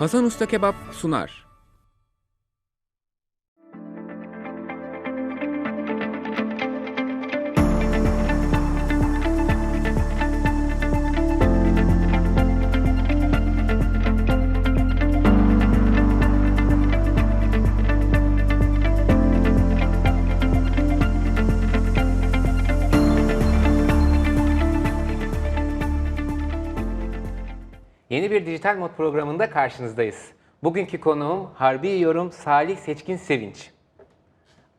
Hasan Usta Kebap sunar. Yeni bir dijital mod programında karşınızdayız. Bugünkü konuğum Harbi Yorum Salih Seçkin Sevinç.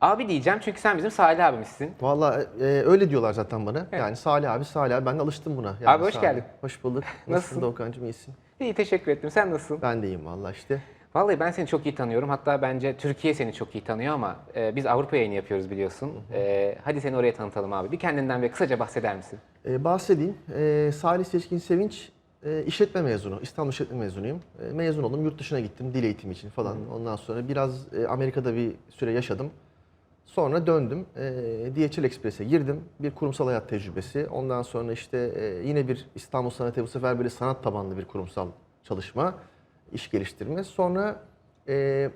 Abi diyeceğim çünkü sen bizim Salih abimizsin. Valla e, öyle diyorlar zaten bana. Yani Salih abi, Salih abi. Ben de alıştım buna. Yani Abi hoş Salih. geldin. Hoş bulduk. Nasılsın? Doğukan'cığım iyisin? İyi teşekkür ettim. Sen nasılsın? Ben de iyiyim valla işte. Vallahi ben seni çok iyi tanıyorum. Hatta bence Türkiye seni çok iyi tanıyor ama e, biz Avrupa yayını yapıyoruz biliyorsun. E, hadi seni oraya tanıtalım abi. Bir kendinden bir kısaca bahseder misin? E, bahsedeyim. E, Salih Seçkin Sevinç e, işletme mezunu. İstanbul İşletme mezunuyum. E, mezun oldum. Yurt dışına gittim dil eğitimi için falan. Ondan sonra biraz e, Amerika'da bir süre yaşadım. Sonra döndüm. E, DHL Express'e girdim. Bir kurumsal hayat tecrübesi. Ondan sonra işte e, yine bir İstanbul Sanat'e bu sefer böyle sanat tabanlı bir kurumsal çalışma, iş geliştirme. Sonra e,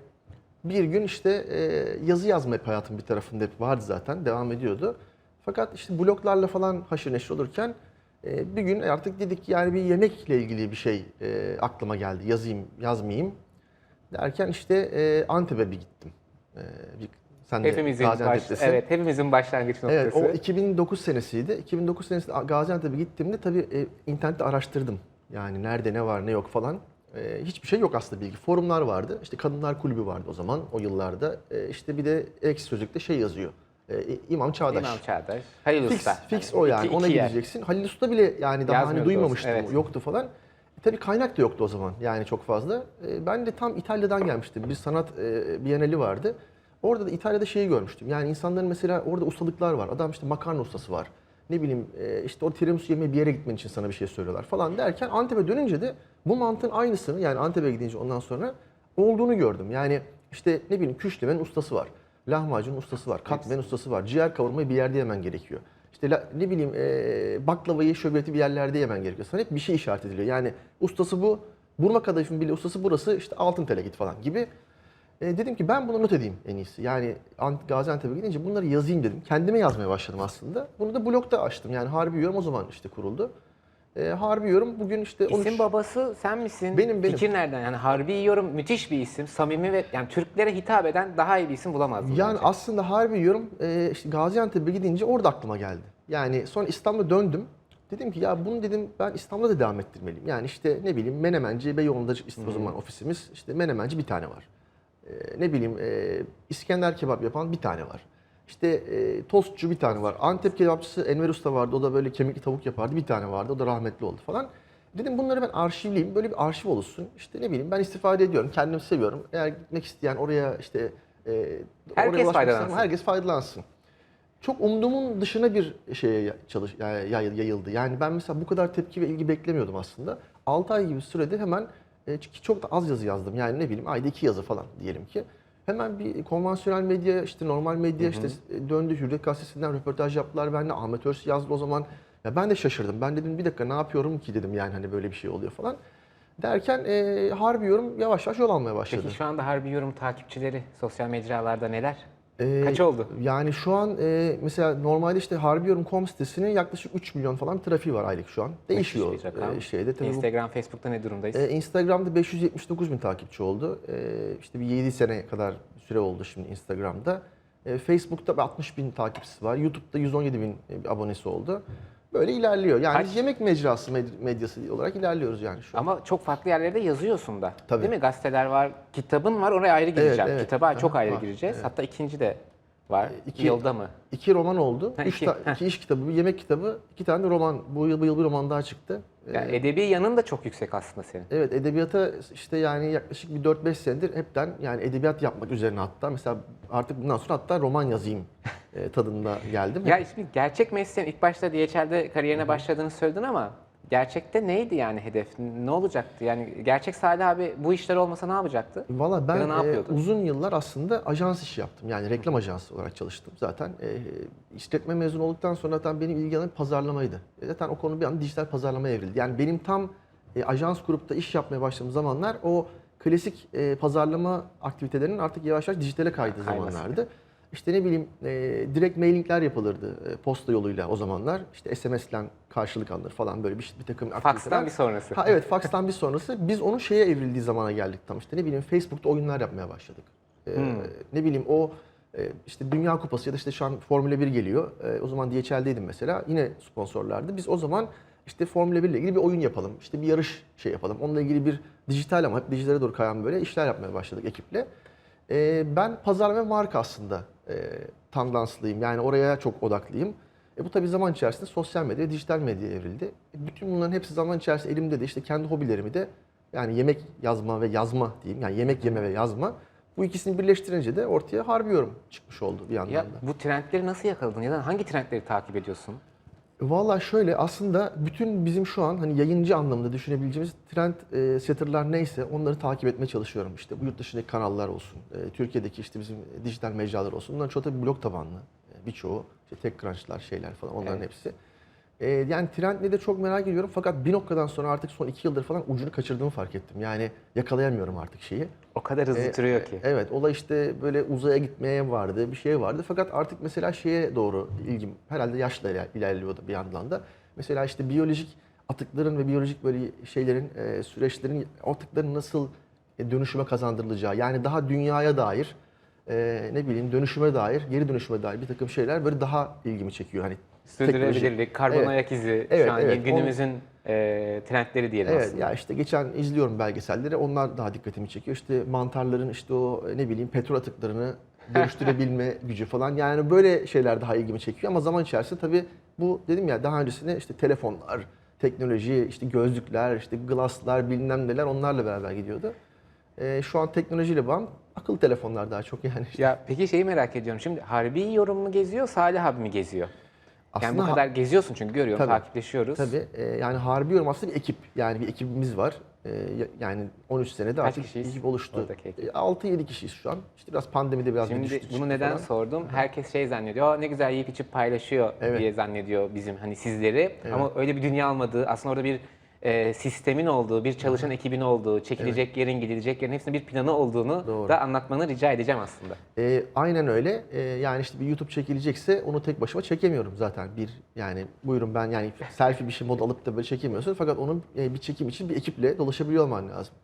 bir gün işte e, yazı yazma hep hayatım bir tarafında hep vardı zaten. Devam ediyordu. Fakat işte bloglarla falan haşır neşir olurken e, bir gün artık dedik yani bir yemekle ilgili bir şey e, aklıma geldi. Yazayım, yazmayayım. Derken işte e, Antep'e bir gittim. E, bir, sen de Hepimizin baş, Gaziantep'tesin. evet, hepimizin başlangıç noktası. Evet, o 2009 senesiydi. 2009 senesinde Gaziantep'e gittiğimde tabii e, internette araştırdım. Yani nerede ne var ne yok falan. E, hiçbir şey yok aslında bilgi. Forumlar vardı. İşte Kadınlar Kulübü vardı o zaman o yıllarda. E, işte bir de ek sözlükte şey yazıyor. E, İmam Çağdaş. İmam Çağdaş, Halil Fix, Usta. fix Yani o yani. iki- Ona iki yer. gideceksin. Halil Usta bile yani daha hani Yazmıyordu duymamıştım. evet. Yoktu falan. E, tabii kaynak da yoktu o zaman yani çok fazla. E, ben de tam İtalya'dan gelmiştim. Bir sanat e, bienali vardı. Orada da İtalya'da şeyi görmüştüm. Yani insanların mesela orada ustalıklar var. Adam işte makarna ustası var. Ne bileyim e, işte o tiramisu yemeye bir yere gitmen için sana bir şey söylüyorlar falan derken Antep'e dönünce de bu mantığın aynısını yani Antep'e gidince ondan sonra olduğunu gördüm. Yani işte ne bileyim küşlemenin ustası var. Lahmacun ustası var. Katmen ustası var. Ciğer kavurmayı bir yerde yemen gerekiyor. İşte la- ne bileyim e, baklavayı, şöbeti bir yerlerde yemen gerekiyor. Sana hep bir şey işaret ediliyor. Yani ustası bu, burma kadayıfın bile ustası burası işte altın tele git falan gibi. E, dedim ki ben bunu not edeyim en iyisi. Yani Ant- Gaziantep'e gidince bunları yazayım dedim. Kendime yazmaya başladım aslında. Bunu da blogda açtım. Yani Harbi Yorum o zaman işte kuruldu. E, Harbi Yorum bugün işte 13... İsim babası sen misin? Benim, benim. Fikir nereden? Yani Harbi Yorum müthiş bir isim. Samimi ve yani Türklere hitap eden daha iyi bir isim bulamazdım. Yani bence. aslında harbi yorum e, işte Gaziantep'e gidince orada aklıma geldi. Yani sonra İstanbul'a döndüm. Dedim ki ya bunu dedim ben İstanbul'da da devam ettirmeliyim. Yani işte ne bileyim Menemenci Beyoğlu'nda işte o zaman ofisimiz. işte Menemenci bir tane var. E, ne bileyim e, İskender kebap yapan bir tane var. İşte e, tostçu bir tane var. Antep kebapçısı Enver Usta vardı. O da böyle kemikli tavuk yapardı. Bir tane vardı. O da rahmetli oldu falan. Dedim bunları ben arşivleyeyim. Böyle bir arşiv oluşsun. İşte ne bileyim ben istifade ediyorum. Kendimi seviyorum. Eğer gitmek isteyen oraya işte e, Herkes oraya faydalansın. Herkes faydalansın. Çok umduğumun dışına bir şeye çalış, ya- yay- yayıldı. Yani ben mesela bu kadar tepki ve ilgi beklemiyordum aslında. 6 ay gibi sürede hemen e, ki çok da az yazı yazdım. Yani ne bileyim ayda iki yazı falan diyelim ki. Hemen bir konvansiyonel medya, işte normal medya işte e, döndü. Hürriyet Gazetesi'nden röportaj yaptılar benimle. Ahmet Örs yazdı o zaman. Ya ben de şaşırdım. Ben dedim bir dakika ne yapıyorum ki dedim yani hani böyle bir şey oluyor falan. Derken e, harbi yorum yavaş yavaş yol almaya başladı. Peki şu anda Harbi Yorum takipçileri sosyal mecralarda neler? Ee, Kaç oldu? Yani şu an e, mesela normalde işte harbiyorum.com sitesinin yaklaşık 3 milyon falan trafiği var aylık şu an. Değişiyor Müthiş bir rakam. e, şeyde. Tabii bu- Instagram, Facebook'ta ne durumdayız? e, Instagram'da 579 bin takipçi oldu. E, işte bir 7 sene kadar süre oldu şimdi Instagram'da. E, Facebook'ta bir 60 bin takipçisi var. YouTube'da 117 bin e, abonesi oldu. Böyle ilerliyor. Yani Kaç? biz yemek mecrası med- medyası olarak ilerliyoruz yani şu an. Ama çok farklı yerlerde yazıyorsun da. Tabii. Değil mi? Gazeteler var, kitabın var. Oraya ayrı gireceğim. evet. Kitaba çok Aha, ayrı var. gireceğiz. Hatta ikinci de var. İki- Yılda mı? İki roman oldu. Ha, Üç iki. ta- iki iş kitabı, bir yemek kitabı, iki tane de roman. Bu yıl, bu yıl bir roman daha çıktı. Yani edebi yanın da çok yüksek aslında senin. Evet edebiyata işte yani yaklaşık bir 4-5 senedir hepten yani edebiyat yapmak üzerine hatta mesela artık bundan sonra hatta roman yazayım e, tadında geldim. Ya şimdi gerçek mesleğin ilk başta DHL'de kariyerine başladığını söyledin ama gerçekte neydi yani hedef? Ne olacaktı? Yani gerçek Salih abi bu işler olmasa ne yapacaktı? Valla ben Ya da ne e, uzun yıllar aslında ajans işi yaptım. Yani reklam ajansı olarak çalıştım zaten. E, işletme mezun olduktan sonra zaten benim ilgi alanım pazarlamaydı. E, zaten o konu bir anda dijital pazarlamaya evrildi. Yani benim tam e, ajans grupta iş yapmaya başladığım zamanlar o klasik e, pazarlama aktivitelerinin artık yavaş yavaş dijitale kaydığı Kayması. zamanlardı. İşte ne bileyim e, direkt mailingler yapılırdı e, posta yoluyla o zamanlar. İşte SMS'le karşılık alınır falan böyle bir, bir takım aktiviteler. Fax'tan bir sonrası. Ha evet fax'tan bir sonrası. Biz onun şeye evrildiği zamana geldik tam işte ne bileyim Facebook'ta oyunlar yapmaya başladık. Ee, Ne bileyim o e, işte Dünya Kupası ya da işte şu an Formula 1 geliyor. Ee, o zaman DHL'deydim mesela. Yine sponsorlardı. Biz o zaman işte Formula 1 ile ilgili bir oyun yapalım. İşte bir yarış şey yapalım. Onunla ilgili bir dijital ama hep dijitale doğru kayan böyle işler yapmaya başladık ekiple. Ee, ben pazarlama marka aslında e, tandanslıyım. Yani oraya çok odaklıyım. E bu tabii zaman içerisinde sosyal medya, dijital medyaya evrildi. E bütün bunların hepsi zaman içerisinde elimde de işte kendi hobilerimi de yani yemek yazma ve yazma diyeyim. Yani yemek yeme ve yazma. Bu ikisini birleştirince de ortaya harbi yorum çıkmış oldu bir yandan Ya da. bu trendleri nasıl yakaladın ya da hangi trendleri takip ediyorsun? Valla şöyle aslında bütün bizim şu an hani yayıncı anlamında düşünebileceğimiz trend e, setterlar neyse onları takip etmeye çalışıyorum. İşte bu yurt dışındaki kanallar olsun, e, Türkiye'deki işte bizim dijital mecralar olsun. Bunların çoğu tabii blog tabanlı. E, birçoğu işte TechCrunch'lar şeyler falan onların Evet. hepsi. E, yani trend ne de çok merak ediyorum fakat bir noktadan sonra artık son iki yıldır falan ucunu kaçırdığımı fark ettim. Yani yakalayamıyorum artık şeyi. O kadar hızlı E, türüyor ki. Evet, olay işte böyle uzaya gitmeye vardı, bir şey vardı. Fakat artık mesela şeye doğru ilgim herhalde yaşla iler- ilerliyordu bir yandan da. Mesela işte biyolojik atıkların ve biyolojik böyle şeylerin, e, süreçlerin atıkların nasıl e, dönüşüme kazandırılacağı, yani daha dünyaya dair e, ne bileyim dönüşüme dair, geri dönüşüme dair bir takım şeyler böyle daha ilgimi çekiyor. Hani Sürdürülebilirlik, karbon Evet. ayak izi Evet, şu an evet. günümüzün e, trendleri diyelim Evet aslında. ya işte geçen izliyorum belgeselleri onlar daha dikkatimi çekiyor. İşte mantarların işte o ne bileyim petrol atıklarını dönüştürebilme gücü falan yani böyle şeyler daha ilgimi çekiyor ama zaman içerisinde tabii bu dedim ya daha öncesinde işte telefonlar, teknoloji, işte gözlükler, işte glasslar bilmem neler onlarla beraber gidiyordu. Ee, şu an teknolojiyle bağım akıllı telefonlar daha çok yani. işte. Ya peki şeyi merak ediyorum. Şimdi Harbi yorum mu geziyor, Salih abi mi geziyor? Yani bu Aslında kadar geziyorsun çünkü görüyorum, Tabii. takipleşiyoruz. Tabii e, yani harbi yorum aslında bir ekip. Yani bir ekibimiz var. E, ya- yani 13 senede Kaç artık kişiyiz ekip oluştu. ekip? E, 6-7 kişiyiz şu an. İşte biraz pandemide biraz bir Şimdi düştü bunu neden falan. sordum? Herkes şey zannediyor, "Aa, ne güzel yiyip içip paylaşıyor Evet. diye zannediyor bizim hani sizleri. Ama öyle bir dünya olmadığı, aslında orada bir e, sistemin olduğu, bir çalışan ekibin olduğu, çekilecek yerin, gidilecek yerin hepsinin bir planı olduğunu Doğru. da anlatmanı rica edeceğim aslında. E, aynen öyle. E, yani işte bir YouTube çekilecekse onu tek başıma çekemiyorum zaten. Bir yani buyurun ben yani selfie bir şey mod alıp da böyle çekemiyorsun. Fakat onun e, bir çekim için bir ekiple dolaşabiliyor olman lazım.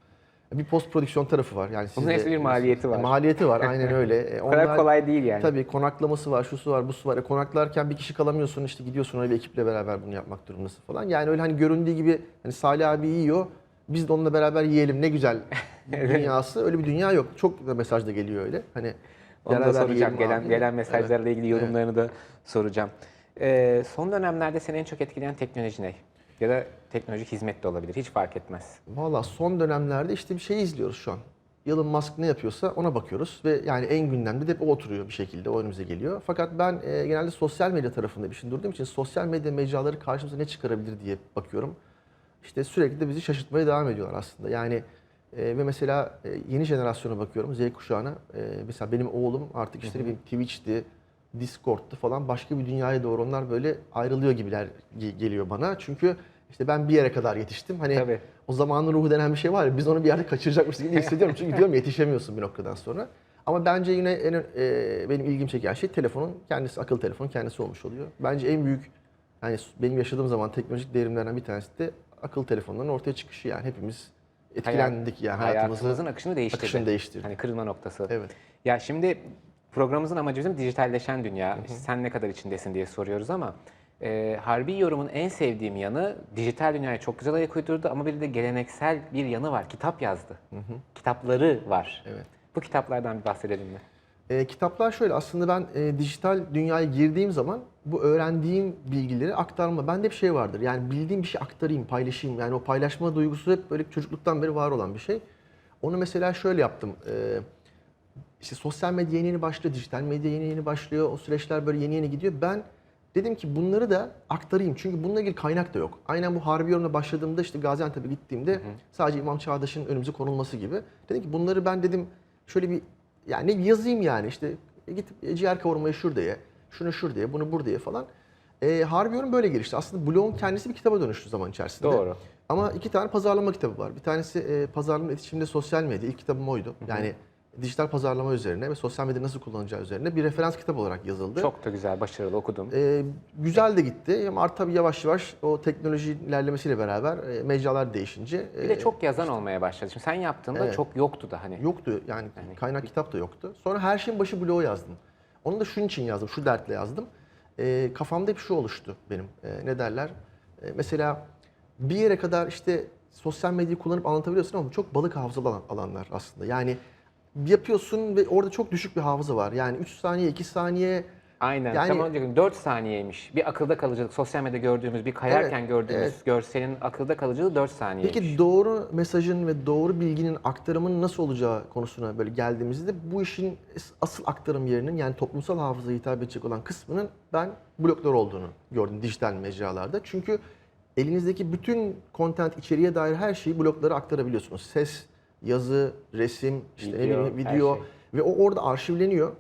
Bir post prodüksiyon tarafı var. Yani Bunun hepsi bir maliyeti var. E, maliyeti var aynen öyle. E, O kadar onlar- kolay değil yani. Tabii konaklaması var, şusu var, busu var. E, konaklarken bir kişi kalamıyorsun işte gidiyorsun öyle bir ekiple beraber bunu yapmak durumundasın falan. Yani öyle hani göründüğü gibi hani Salih abi yiyor. Biz de onunla beraber yiyelim ne güzel dünyası. Öyle bir dünya yok. Çok da mesaj da geliyor öyle. Hani Onu da soracağım. Gelen abi. gelen Evet. mesajlarla ilgili yorumlarını da soracağım. Ee, son dönemlerde seni en çok etkileyen teknoloji ne? Ya da teknolojik hizmet de olabilir. Hiç fark etmez. Valla son dönemlerde işte bir şey izliyoruz şu an. Elon Musk ne yapıyorsa ona bakıyoruz ve yani en gündemde de hep o oturuyor bir şekilde, o önümüze geliyor. Fakat ben e, genelde sosyal medya tarafında bir şey durduğum için sosyal medya mecraları karşımıza ne çıkarabilir diye bakıyorum. İşte sürekli de bizi şaşırtmaya devam ediyorlar aslında. Yani e, ve mesela e, yeni jenerasyona bakıyorum, Z kuşağına. E, mesela benim oğlum artık işte ne bileyim Twitch'ti, Discord'tu falan başka bir dünyaya doğru onlar böyle ayrılıyor gibiler ge- geliyor bana. Çünkü işte ben bir yere kadar yetiştim. Hani Tabii. o zamanın ruhu denen bir şey var ya biz onu bir yerde kaçıracakmışız gibi hissediyorum. Çünkü diyorum yetişemiyorsun bir noktadan sonra. Ama bence yine en, e, benim ilgim çeken şey telefonun kendisi, akıllı telefonun kendisi olmuş oluyor. Bence en büyük yani benim yaşadığım zaman teknolojik devrimlerden bir tanesi de akıllı telefonların ortaya çıkışı yani hepimiz etkilendik yani hayatımızı. Hayatımızın akışını değiştirdi. akışını değiştirdi. Hani kırılma noktası. Evet. Ya şimdi programımızın amacı bizim dijitalleşen dünya. İşte sen ne kadar içindesin diye soruyoruz ama e, Harbi Yorum'un en sevdiğim yanı dijital dünyaya çok güzel ayak uydurdu ama bir de geleneksel bir yanı var. Kitap yazdı. Kitapları var. Evet. Bu kitaplardan bir bahsedelim mi? E, kitaplar şöyle aslında ben e, dijital dünyaya girdiğim zaman bu öğrendiğim bilgileri aktarma. Bende bir şey vardır. Yani bildiğim bir şey aktarayım, paylaşayım. Yani o paylaşma duygusu hep böyle çocukluktan beri var olan bir şey. Onu mesela şöyle yaptım. E, işte sosyal medya yeni yeni başlıyor, dijital medya yeni yeni başlıyor. O süreçler böyle yeni yeni gidiyor. Ben dedim ki bunları da aktarayım. Çünkü bununla ilgili kaynak da yok. Aynen bu Harbi Yorum'la başladığımda işte Gaziantep'e gittiğimde sadece İmam Çağdaş'ın önümüze konulması gibi. Dedim ki bunları ben dedim şöyle bir yani yazayım yani işte git ciğer kavurmayı şurada ye, şunu şurada ye, bunu burada ye falan. E, Harbi Yorum böyle gelişti. Aslında blogun kendisi bir kitaba dönüştü zaman içerisinde. Doğru. Ama iki tane pazarlama kitabı var. Bir tanesi e, pazarlama iletişimde sosyal medya. İlk kitabım oydu. Yani dijital pazarlama üzerine ve sosyal medya nasıl kullanacağı üzerine bir referans kitap olarak yazıldı. Çok da güzel, başarılı okudum. E, güzel de gitti ama tabii yavaş yavaş o teknoloji ilerlemesiyle beraber e, mecralar değişince Bir e, de çok yazan olmaya başladı. Şimdi sen yaptığında Evet. çok yoktu da hani. Yoktu yani, kaynak kitap da yoktu. Sonra her şeyin başı bloğu yazdım. Onu da şunun için yazdım, şu dertle yazdım. Ee, kafamda hep şu oluştu benim. Ee, ne derler? Ee, mesela bir yere kadar işte sosyal medyayı kullanıp anlatabiliyorsun ama çok balık hafızalı alan- alanlar aslında. Yani yapıyorsun ve orada çok düşük bir hafıza var. Yani 3 saniye, 2 saniye Aynen. Yani- Tam önce 4 saniyeymiş. Bir akılda kalıcılık, sosyal medyada gördüğümüz, bir kayarken Evet, gördüğümüz evet. görselin akılda kalıcılığı 4 saniyeymiş. Peki doğru mesajın ve doğru bilginin aktarımının nasıl olacağı konusuna böyle geldiğimizde bu işin asıl aktarım yerinin yani toplumsal hafızaya hitap edecek olan kısmının ben bloklar olduğunu gördüm dijital mecralarda. Çünkü elinizdeki bütün content içeriğe dair her şeyi bloklara aktarabiliyorsunuz. Ses, yazı, resim, işte ne Video, bileyim, her video şey. ve o orada arşivleniyor.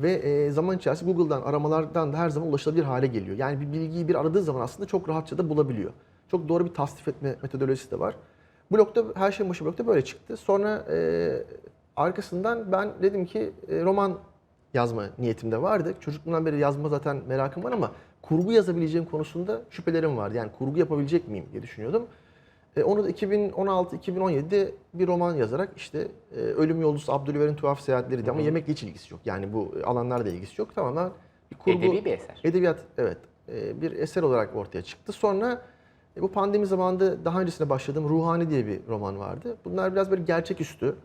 Ve e, zaman içerisinde Google'dan aramalardan da her zaman ulaşılabilir hale geliyor. Yani bir bilgiyi bir aradığı zaman aslında çok rahatça da bulabiliyor. Çok doğru bir tasnif etme metodolojisi de var. Blokta her şeyin başı blokta böyle çıktı. Sonra e, arkasından ben dedim ki e, roman yazma niyetim de vardı. Çocukluğumdan beri yazma zaten merakım var ama kurgu yazabileceğim konusunda şüphelerim vardı. Yani kurgu yapabilecek miyim diye düşünüyordum. E, onu da 2016-2017'de bir roman yazarak işte e, Ölüm Yolcusu Abdülver'in Tuhaf Seyahatleri ama yemekle hiç ilgisi yok. Yani bu e, alanlarla ilgisi yok. Tamamen bir kurgu. Edebi bir eser. Edebiyat evet e, bir eser olarak ortaya çıktı. Sonra e, bu pandemi zamanında daha öncesine başladığım Ruhani diye bir roman vardı. Bunlar biraz böyle gerçeküstü.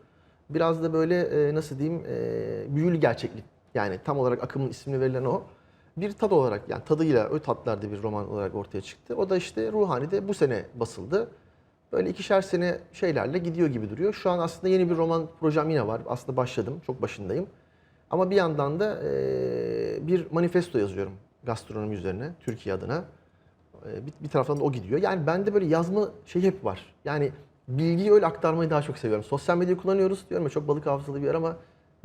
Biraz da böyle e, nasıl diyeyim e, büyülü gerçeklik. Yani tam olarak akımın ismini verilen o. Bir tad olarak yani tadıyla o tatlarda bir roman olarak ortaya çıktı. O da işte Ruhani'de bu sene basıldı. Böyle ikişer sene şeylerle gidiyor gibi duruyor. Şu an aslında yeni bir roman projem yine var. Aslında başladım, çok başındayım. Ama bir yandan da e, bir manifesto yazıyorum gastronomi üzerine, Türkiye adına. E, bir, bir taraftan da o gidiyor. Yani bende böyle yazma şey hep var. Yani bilgiyi öyle aktarmayı daha çok seviyorum. Sosyal medyayı kullanıyoruz diyorum ya çok balık hafızalı bir yer ama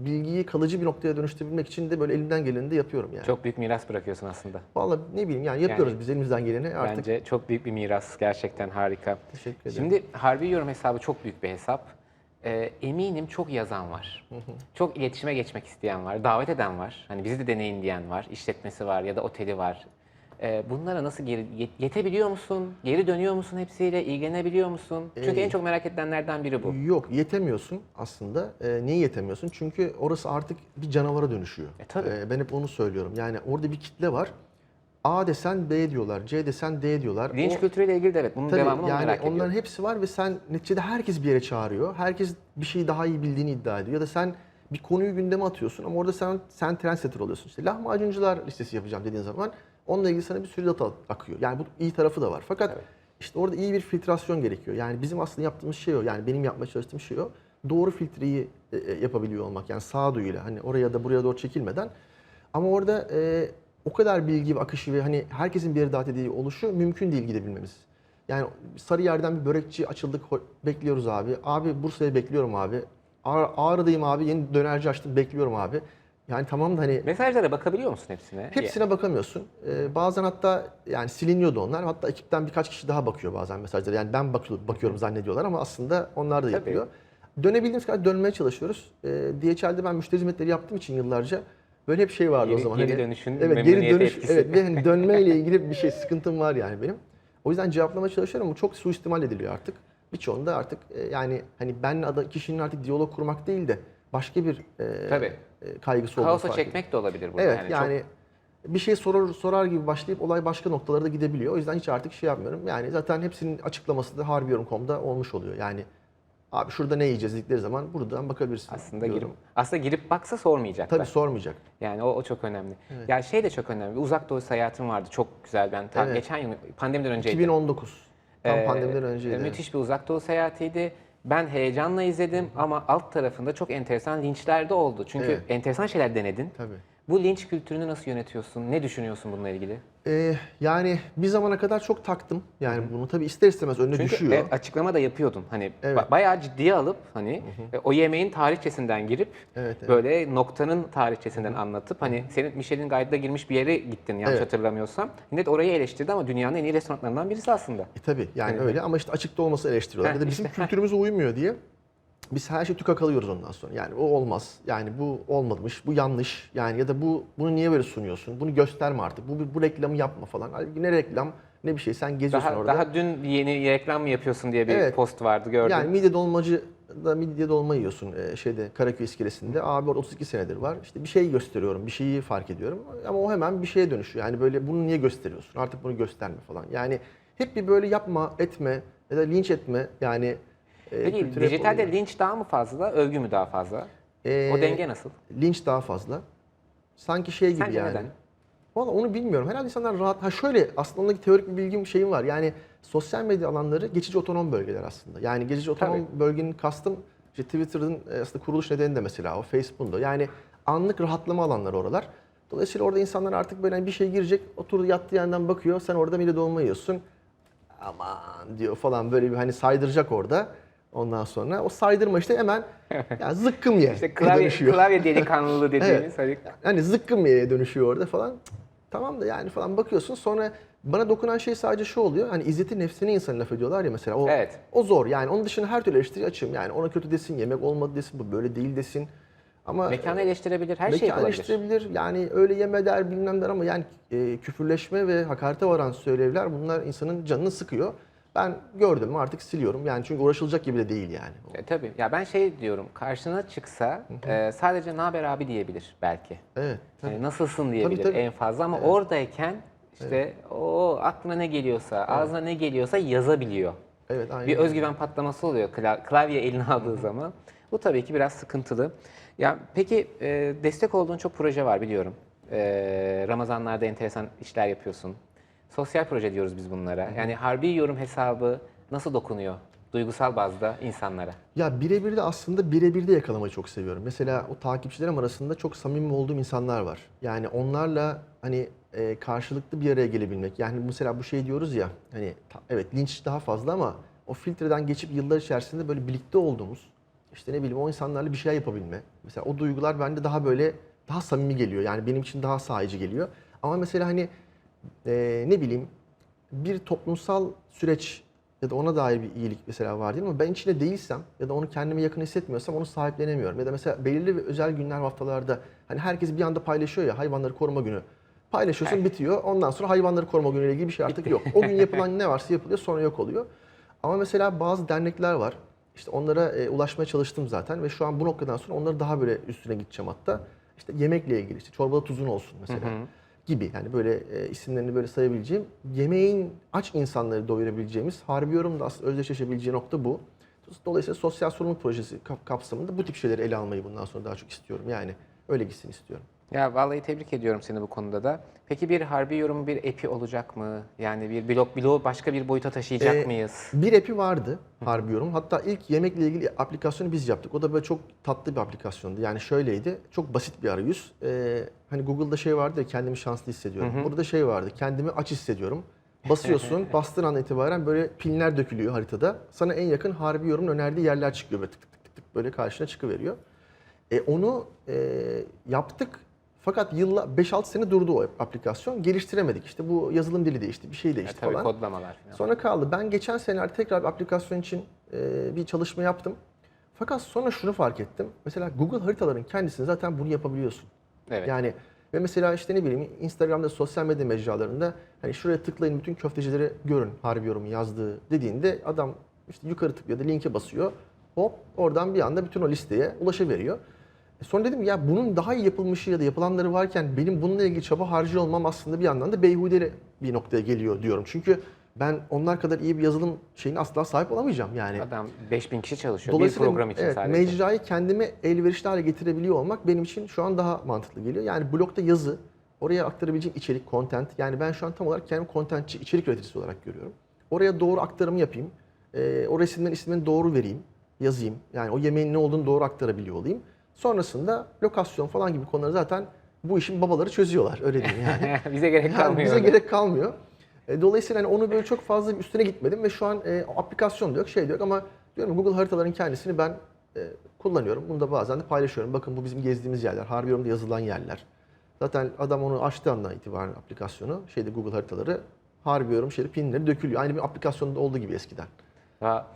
bilgiyi kalıcı bir noktaya dönüştürebilmek için de böyle elimden geleni de yapıyorum yani. Çok büyük miras bırakıyorsun aslında. Vallahi ne bileyim yani yapıyoruz Yani biz elimizden geleni artık. Bence çok büyük bir miras. Gerçekten harika. Teşekkür ederim. Şimdi Harbi Yorum hesabı çok büyük bir hesap. Ee, eminim çok yazan var. Çok iletişime geçmek isteyen var. Davet eden var. Hani bizi de deneyin diyen var. işletmesi var ya da oteli var. Ee, bunlara nasıl geri yet- yetebiliyor musun? Geri dönüyor musun hepsiyle? İlgilenebiliyor musun? Çünkü Ee, en çok merak edilenlerden biri bu. Yok yetemiyorsun aslında. Ee, niye yetemiyorsun? Çünkü orası artık bir canavara dönüşüyor. E, tabii. Ee, ben hep onu söylüyorum. Yani orada bir kitle var. A desen B diyorlar, C desen D diyorlar. Linç O- kültürüyle ilgili de evet. Bunun Tabii devamını yani merak ediyorum. onların hepsi var ve sen neticede herkes bir yere çağırıyor. Herkes bir şeyi daha iyi bildiğini iddia ediyor. Ya da sen bir konuyu gündeme atıyorsun ama orada sen sen trendsetter oluyorsun. İşte lahmacuncular listesi yapacağım dediğin zaman onunla ilgili sana bir sürü data akıyor. Yani bu iyi tarafı da var. Fakat işte orada iyi bir filtrasyon gerekiyor. Yani bizim aslında yaptığımız şey o. Yani benim yapmaya çalıştığım şey o. Doğru filtreyi e, e, yapabiliyor olmak. Yani sağduyuyla hani oraya da buraya doğru çekilmeden. Ama orada e, o kadar bilgi akışı ve hani herkesin bir yere edildiği oluşu mümkün değil gidebilmemiz. Yani Sarıyer'den bir börekçi açıldık bekliyoruz abi. Abi Bursa'ya bekliyorum abi. Ağ- Ağrı'dayım abi yeni dönerci açtım bekliyorum abi. Yani tamam da hani Mesajlara bakabiliyor musun hepsine? hepsine bakamıyorsun. Ee, bazen hatta yani siliniyordu onlar. Hatta ekipten birkaç kişi daha bakıyor bazen mesajlara. Yani ben bakıyorum, bakıyorum zannediyorlar ama aslında onlar da Tabii. yapıyor. Dönebildiğimiz kadar dönmeye çalışıyoruz. Ee, DHL'de ben müşteri hizmetleri yaptığım için yıllarca böyle hep şey vardı Geri- o zaman. geri Hani- dönüşün evet, geri dönüş, etkisi. evet, ve hani dönmeyle ilgili bir şey sıkıntım var yani benim. O yüzden cevaplamaya çalışıyorum ama çok suistimal ediliyor artık. Birçoğunda artık e, yani hani ada kişinin artık diyalog kurmak değil de başka bir e, Tabii. E, kaygısı olduğunu Kaosa çekmek de olabilir burada. Evet yani. yani, Çok- bir şey sorar sorar gibi başlayıp olay başka noktalara da gidebiliyor. O yüzden hiç artık şey yapmıyorum. Yani zaten hepsinin açıklaması da harbiyorum.com'da olmuş oluyor. Yani abi şurada ne yiyeceğiz dedikleri zaman buradan bakabilirsin. aslında diyorum. girip aslında girip baksa sormayacaklar. Tabii sormayacak. Yani o, o çok önemli. Ya şey de çok önemli. Uzak Doğu seyahatim vardı. Çok güzel. Ben tam Evet. geçen yıl pandemiden önceydi. 2019. Tam Ee, pandemiden önceydi. evet. Müthiş bir Uzak Doğu seyahatiydi. Ben heyecanla izledim ama alt tarafında çok enteresan linçler de oldu. Çünkü Evet. enteresan şeyler denedin. Tabii. Bu linç kültürünü nasıl yönetiyorsun? Ne düşünüyorsun bununla ilgili? Ee, yani bir zamana kadar çok taktım. Yani bunu tabii ister istemez önüne Çünkü düşüyor. evet, açıklama da yapıyordun. Hani Evet. ba- bayağı ciddiye alıp hani e, o yemeğin tarihçesinden girip Evet, evet. böyle noktanın tarihçesinden anlatıp hani senin Michelin Guide'da girmiş bir yere gittin yanlış Evet. hatırlamıyorsam. Millet orayı eleştirdi ama dünyanın en iyi restoranlarından birisi aslında. E tabii yani Evet. öyle ama işte açıkta olması eleştiriyorlar. Heh, Ya da bizim işte. kültürümüze uymuyor diye biz her şeyi tüka kalıyoruz ondan sonra. Yani o olmaz. Yani bu olmamış, bu yanlış. Yani ya da bu bunu niye böyle sunuyorsun? Bunu gösterme artık. Bu bu reklamı yapma falan. Halbuki ne reklam ne bir şey. Sen geziyorsun Daha, orada. daha dün yeni reklam mı yapıyorsun diye bir Evet. post vardı gördüm. Yani midye dolmacı da midye dolma yiyorsun e, şeyde Karaköy iskelesinde. Abi orada 32 senedir var. İşte bir şey gösteriyorum, bir şeyi fark ediyorum. Ama o hemen bir şeye dönüşüyor. Yani böyle bunu niye gösteriyorsun? Artık bunu gösterme falan. Yani hep bir böyle yapma, etme ya da linç etme. Yani e, Peki kültüre dijitalde linç daha mı fazla, övgü mü daha fazla? Ee, o denge nasıl? Linç daha fazla. Sanki şey gibi Sence yani. neden? Valla onu bilmiyorum. Herhalde insanlar rahat. Ha şöyle aslında ondaki teorik bir bilgim şeyim var. Yani sosyal medya alanları geçici otonom bölgeler aslında. Yani geçici otonom bölgenin kastım işte Twitter'ın e, aslında kuruluş nedeni de mesela o Facebook'un da. Yani anlık rahatlama alanları oralar. Dolayısıyla orada insanlar artık böyle hani bir şey girecek, oturdu yattığı yerden bakıyor. Sen orada mide dolma yiyorsun. Aman diyor falan böyle bir hani saydıracak orada. Ondan sonra o saydırma işte hemen ya zıkkım ye İşte klavye, dönüşüyor. klavye delikanlılığı dediğimiz hani Hani zıkkım yeye dönüşüyor orada falan. Cık, Tamam da yani falan bakıyorsun sonra bana dokunan şey sadece şu oluyor. Hani izzeti nefsine insan laf ediyorlar ya mesela. O, Evet. o zor yani. Onun dışında her türlü eleştiri açığım. Yani ona kötü desin, yemek olmadı desin, bu böyle değil desin. Ama mekanı eleştirebilir, her şey yapılabilir. eleştirebilir. Yani öyle yeme der bilmem der ama yani e, küfürleşme ve hakarete varan söylevler bunlar insanın canını sıkıyor. Ben gördüm artık siliyorum. Yani çünkü uğraşılacak gibi de değil yani. E, tabii. Ya ben şey diyorum, karşına çıksa e, sadece ne haber abi diyebilir belki. Evet. tabii. Yani nasılsın diyebilir tabii. en fazla ama oradayken işte o aklına ne geliyorsa, ağzına ne geliyorsa yazabiliyor. Evet, aynen. Bir özgüven patlaması oluyor kla- klavye eline aldığı zaman. Bu tabii ki biraz sıkıntılı. Ya peki e, destek olduğun çok proje var biliyorum. E, Ramazanlarda enteresan işler yapıyorsun. Sosyal proje diyoruz biz bunlara. Yani harbi yorum hesabı nasıl dokunuyor duygusal bazda insanlara? Ya birebir de aslında birebir de yakalamayı çok seviyorum. Mesela o takipçilerim arasında çok samimi olduğum insanlar var. Yani onlarla hani e, karşılıklı bir araya gelebilmek. Yani mesela bu şey diyoruz ya hani ta- evet linç daha fazla ama o filtreden geçip yıllar içerisinde böyle birlikte olduğumuz işte ne bileyim o insanlarla bir şey yapabilme. Mesela o duygular bende daha böyle daha samimi geliyor. Yani benim için daha sahici geliyor. Ama mesela hani e, ne bileyim bir toplumsal süreç ya da ona dair bir iyilik mesela var değil mi? Ama ben içinde değilsem ya da onu kendime yakın hissetmiyorsam onu sahiplenemiyorum. Ya da mesela belirli ve özel günler haftalarda hani herkes bir anda paylaşıyor ya hayvanları koruma günü. Paylaşıyorsun bitiyor. Ondan sonra hayvanları koruma günüyle ilgili bir şey artık yok. O gün yapılan ne varsa yapılıyor sonra yok oluyor. Ama mesela bazı dernekler var. İşte onlara e, ulaşmaya çalıştım zaten ve şu an bu noktadan sonra onları daha böyle üstüne gideceğim hatta. İşte yemekle ilgili işte çorbada tuzun olsun mesela gibi yani böyle e, isimlerini böyle sayabileceğim yemeğin aç insanları doyurabileceğimiz harbi yorumda özdeşleşebileceği nokta bu. Dolayısıyla sosyal sorumluluk projesi kap- kapsamında bu tip şeyleri ele almayı bundan sonra daha çok istiyorum. Yani öyle gitsin istiyorum. Ya vallahi tebrik ediyorum seni bu konuda da. Peki bir harbi yorum bir epi olacak mı? Yani bir blog blog başka bir boyuta taşıyacak Ee, mıyız? Bir app'i vardı harbi yorum. Hatta ilk yemekle ilgili aplikasyonu biz yaptık. O da böyle çok tatlı bir aplikasyondu. Yani şöyleydi. Çok basit bir arayüz. Ee, hani Google'da şey vardı ya kendimi şanslı hissediyorum. Burada şey vardı. Kendimi aç hissediyorum. Basıyorsun, bastığın an itibaren böyle pinler dökülüyor haritada. Sana en yakın harbi yorumun önerdiği yerler çıkıyor. Böyle tık tık tık tık, tık böyle karşına çıkıveriyor. E, onu e, yaptık. Fakat yılla 5-6 sene durdu o aplikasyon. Geliştiremedik. İşte bu yazılım dili değişti, bir şey Ya değişti tabii falan. kodlamalar falan. Sonra kaldı. Ben geçen sene tekrar bir aplikasyon için e, bir çalışma yaptım. Fakat sonra şunu fark ettim. Mesela Google haritaların kendisini zaten bunu yapabiliyorsun. Evet. Yani ve mesela işte ne bileyim Instagram'da sosyal medya mecralarında hani şuraya tıklayın bütün köftecileri görün harbi yorumu yazdığı dediğinde adam işte yukarı tıklıyor da linke basıyor. Hop oradan bir anda bütün o listeye ulaşıveriyor. E Sonra dedim ya bunun daha iyi yapılmışı ya da yapılanları varken benim bununla ilgili çaba harcıyor olmam aslında bir yandan da beyhude bir noktaya geliyor diyorum. Çünkü ben onlar kadar iyi bir yazılım şeyine asla sahip olamayacağım yani. Adam 5000 kişi çalışıyor bir program için evet, sadece. mecrayı kendime elverişli hale getirebiliyor olmak benim için şu an daha mantıklı geliyor. Yani blogda yazı, oraya aktarabileceğim içerik, content. Yani ben şu an tam olarak kendimi contentçi, içerik üreticisi olarak görüyorum. Oraya doğru aktarımı yapayım. Ee, o resimlerin ismini doğru vereyim, yazayım. Yani o yemeğin ne olduğunu doğru aktarabiliyor olayım. Sonrasında lokasyon falan gibi konuları zaten bu işin babaları çözüyorlar öyle diyeyim yani. Bize gerek Yani kalmıyor. bize öyle. gerek kalmıyor. E, Dolayısıyla hani onu böyle çok fazla üstüne gitmedim ve şu an e, aplikasyon da yok, şey de yok ama diyorum Google haritaların kendisini ben e, kullanıyorum. Bunu da bazen de paylaşıyorum. Bakın bu bizim gezdiğimiz yerler, Harbi Yorum'da yazılan yerler. Zaten adam onu açtığı andan itibaren aplikasyonu, şeyde Google haritaları, Harbi Yorum şeyde pinleri dökülüyor. Aynı bir aplikasyonda olduğu gibi eskiden. Ya,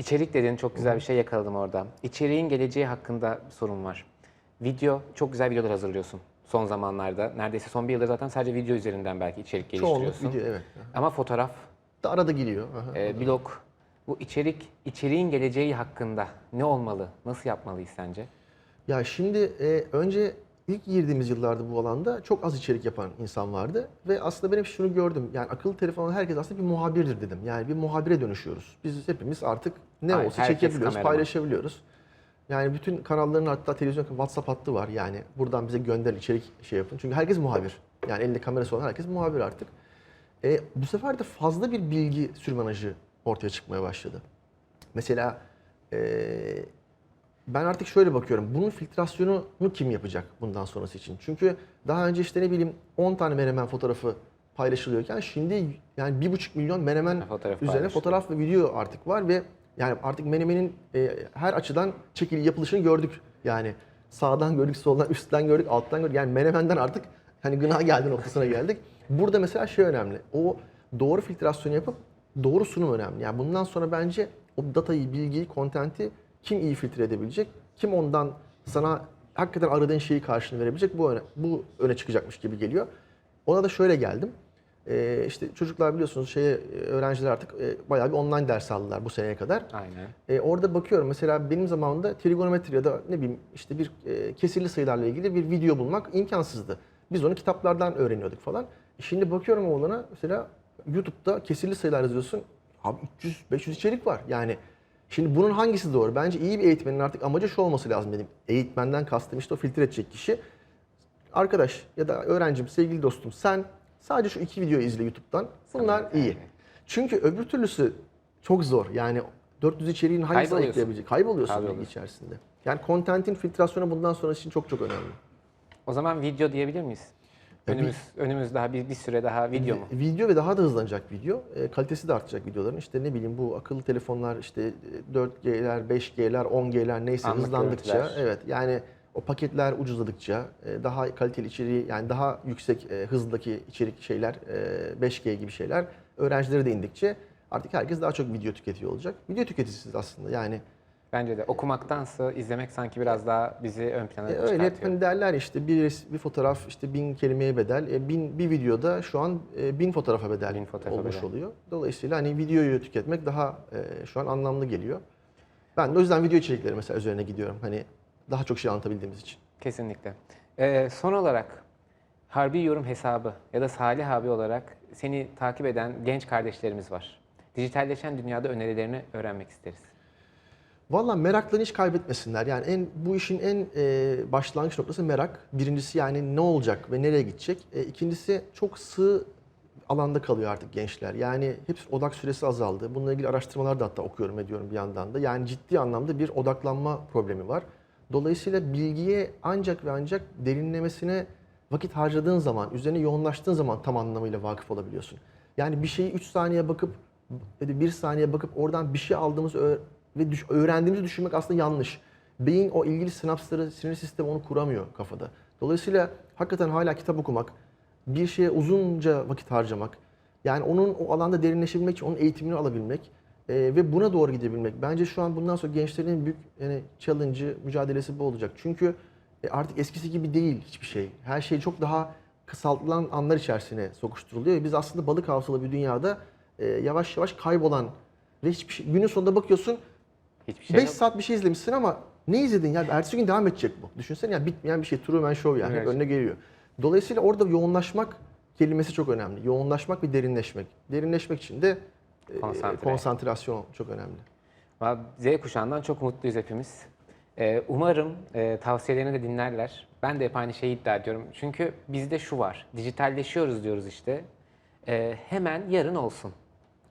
içerik dediğin çok güzel bir şey yakaladım orada. İçeriğin geleceği hakkında sorun var. Video, çok güzel videolar hazırlıyorsun son zamanlarda. Neredeyse son bir yılda zaten sadece video üzerinden belki içerik Çoğunluk geliştiriyorsun. video evet. Ama fotoğraf, Da arada giriyor. Aha. e, blog, bu içerik, içeriğin geleceği hakkında ne olmalı, nasıl yapmalıyız sence? Ya şimdi e, önce ilk girdiğimiz yıllarda bu alanda çok az içerik yapan insan vardı ve aslında benim şunu gördüm. Yani akıllı telefon herkes aslında bir muhabirdir dedim. Yani bir muhabire dönüşüyoruz. Biz hepimiz artık ne Aynen, olsa çekebiliyoruz, kameraman. paylaşabiliyoruz. Yani bütün kanalların hatta televizyon WhatsApp hattı var. Yani buradan bize gönder içerik şey yapın. Çünkü herkes muhabir. Yani elinde kamerası olan herkes muhabir artık. E, bu sefer de fazla bir bilgi sürmenajı ortaya çıkmaya başladı. Mesela e, ben artık şöyle bakıyorum. Bunun filtrasyonunu kim yapacak bundan sonrası için? Çünkü daha önce işte ne bileyim 10 tane menemen fotoğrafı paylaşılıyorken şimdi yani 1,5 milyon menemen Fotoğraf üzerine fotoğraf ve video artık var ve yani artık menemenin e, her açıdan çekili yapılışını gördük. Yani sağdan gördük, soldan, üstten gördük, alttan gördük. Yani menemenden artık hani gına geldi noktasına geldik. Burada mesela şey önemli. O doğru filtrasyonu yapıp doğru sunum önemli. Yani bundan sonra bence o datayı, bilgiyi, kontenti kim iyi filtre edebilecek? Kim ondan sana hakikaten aradığın şeyi karşılığını verebilecek? Bu öne, bu öne çıkacakmış gibi geliyor. Ona da şöyle geldim. Ee, işte çocuklar biliyorsunuz şeye e, öğrenciler artık e, bayağı bir online ders aldılar bu seneye kadar. Aynen. E, orada bakıyorum mesela benim zamanımda trigonometri ya da ne bileyim işte bir e, kesirli sayılarla ilgili bir video bulmak imkansızdı. Biz onu kitaplardan öğreniyorduk falan. E, şimdi bakıyorum oğlana mesela YouTube'da kesirli sayılar yazıyorsun. Abi 300-500 içerik var. Yani şimdi bunun hangisi doğru? Bence iyi bir eğitmenin artık amacı şu olması lazım dedim. Eğitmenden kastım işte o filtre edecek kişi. Arkadaş ya da öğrencim, sevgili dostum sen sadece şu iki videoyu izle YouTube'dan. Bunlar Sana iyi. yeterli. Çünkü öbür türlüsü çok zor. Yani 400 içeriğin hangisini Kayboluyorsun. ayıklayabilecek? Kayboluyorsun bilgi Kayboluyorsun. içerisinde. Yani kontentin filtrasyonu bundan sonra için çok çok önemli. O zaman video diyebilir miyiz? Önümüz, önümüz daha bir, bir süre daha video mu? Video ve daha da hızlanacak video. E, kalitesi de artacak videoların. İşte ne bileyim bu akıllı telefonlar işte e, 4G'ler, 5G'ler, 10G'ler neyse Anlık hızlandıkça görüntüler. evet yani o paketler ucuzladıkça e, daha kaliteli içeriği yani daha yüksek e, hızdaki içerik şeyler e, 5G gibi şeyler öğrencilere de indikçe artık herkes daha çok video tüketiyor olacak. Video tüketicisiz aslında yani Bence de okumaktansa izlemek sanki biraz daha bizi ön plana E, öyle hep çıkartıyor. hani derler işte bir, bir fotoğraf işte bin kelimeye bedel. E, bin, bir videoda şu an e, bin fotoğrafa bedel Bin fotoğrafa olmuş bedel. oluyor. Dolayısıyla hani videoyu tüketmek daha e, şu an anlamlı geliyor. Ben de o yüzden video içerikleri mesela üzerine gidiyorum. Hani daha çok şey anlatabildiğimiz için. Kesinlikle. Ee, son olarak Harbi Yorum hesabı ya da Salih abi olarak seni takip eden genç kardeşlerimiz var. Dijitalleşen dünyada önerilerini öğrenmek isteriz. Valla meraklarını hiç kaybetmesinler. Yani en bu işin en e, başlangıç noktası merak. Birincisi yani ne olacak ve nereye gidecek. E, ikincisi çok sığ alanda kalıyor artık gençler. Yani hepsi odak süresi azaldı. Bununla ilgili araştırmalar da hatta okuyorum ediyorum bir yandan da. Yani ciddi anlamda bir odaklanma problemi var. Dolayısıyla bilgiye ancak ve ancak derinlemesine vakit harcadığın zaman, üzerine yoğunlaştığın zaman tam anlamıyla vakıf olabiliyorsun. Yani bir şeyi 3 saniye bakıp, 1 saniye bakıp oradan bir şey aldığımız ve düş- öğrendiğimizi düşünmek aslında yanlış. Beyin o ilgili sinapsları, sinir sistemi onu kuramıyor kafada. Dolayısıyla hakikaten hala kitap okumak, bir şeye uzunca vakit harcamak, yani onun o alanda derinleşebilmek için onun eğitimini alabilmek e, ve buna doğru gidebilmek. Bence şu an bundan sonra gençlerin en büyük yani challenge'ı, mücadelesi bu olacak. Çünkü e, artık eskisi gibi değil hiçbir şey. Her şey çok daha kısaltılan anlar içerisine sokuşturuluyor. Biz aslında balık havsalı bir dünyada e, yavaş yavaş kaybolan ve hiçbir şey, günün sonunda bakıyorsun Hiçbir şey 5 yok. saat bir şey izlemişsin ama ne izledin ya? Ertesi gün devam edecek bu. Düşünsene ya bitmeyen bir şey. Truman Show yani. Evet. önüne geliyor. Dolayısıyla orada yoğunlaşmak kelimesi çok önemli. Yoğunlaşmak ve derinleşmek. Derinleşmek için de e, Konsantre. konsantrasyon çok önemli. Z kuşağından çok mutluyuz hepimiz. Ee, umarım e, tavsiyelerini de dinlerler. Ben de hep aynı şeyi iddia ediyorum. Çünkü bizde şu var. Dijitalleşiyoruz diyoruz işte. Ee, hemen yarın olsun.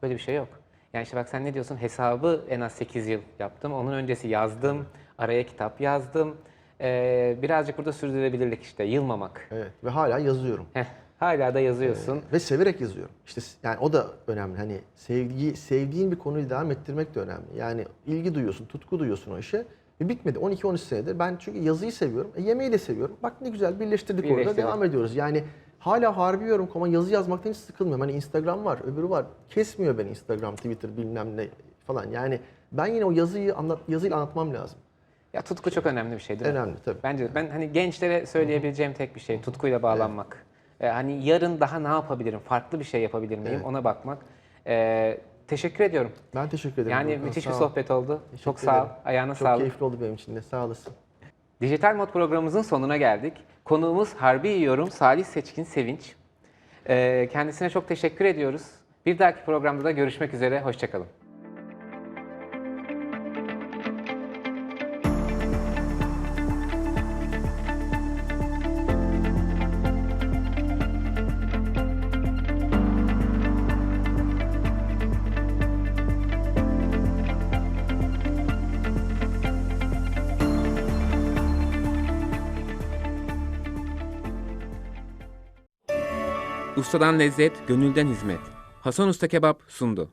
Böyle bir şey yok. Yani işte bak sen ne diyorsun? Hesabı en az 8 yıl yaptım. Onun öncesi yazdım. Araya kitap yazdım. Ee, birazcık burada sürdürülebilirlik işte, yılmamak. Evet ve hala yazıyorum. Heh, hala da yazıyorsun. Ve severek yazıyorum. İşte yani o da önemli. Hani sevgi sevdiğin bir konuyu devam ettirmek de önemli. Yani ilgi duyuyorsun, tutku duyuyorsun o işe. Ve bitmedi 12-13 senedir. Ben çünkü yazıyı seviyorum. E, yemeği de seviyorum. Bak ne güzel birleştirdik, orada Birleştirdik. devam ediyoruz. Yani hala harbi yorum ama yazı yazmaktan hiç sıkılmıyorum. Hani Instagram var, öbürü var. Kesmiyor beni Instagram, Twitter bilmem ne falan. Yani ben yine o yazıyı anlat yazıyla anlatmam lazım. Ya tutku çok önemli bir şey değil mi? Önemli tabii. Bence. Ben hani gençlere söyleyebileceğim tek bir şey tutkuyla bağlanmak. Ee, hani yarın daha ne yapabilirim? Farklı bir şey yapabilir miyim? Evet. Ona bakmak. Ee, teşekkür ediyorum. Ben teşekkür ederim. Yani Volkan, müthiş bir sohbet oldu. Teşekkür Çok sağ ol. Ayağına Çok sağlık. keyifli oldu benim için de. Sağ olasın. Dijital Mod programımızın sonuna geldik. Konuğumuz Harbi Yorum Salih Seçkin Sevinç. Ee, kendisine çok teşekkür ediyoruz. Bir dahaki programda da görüşmek üzere. Hoşçakalın. Ustadan lezzet, gönülden hizmet. Hasan Usta Kebap sundu.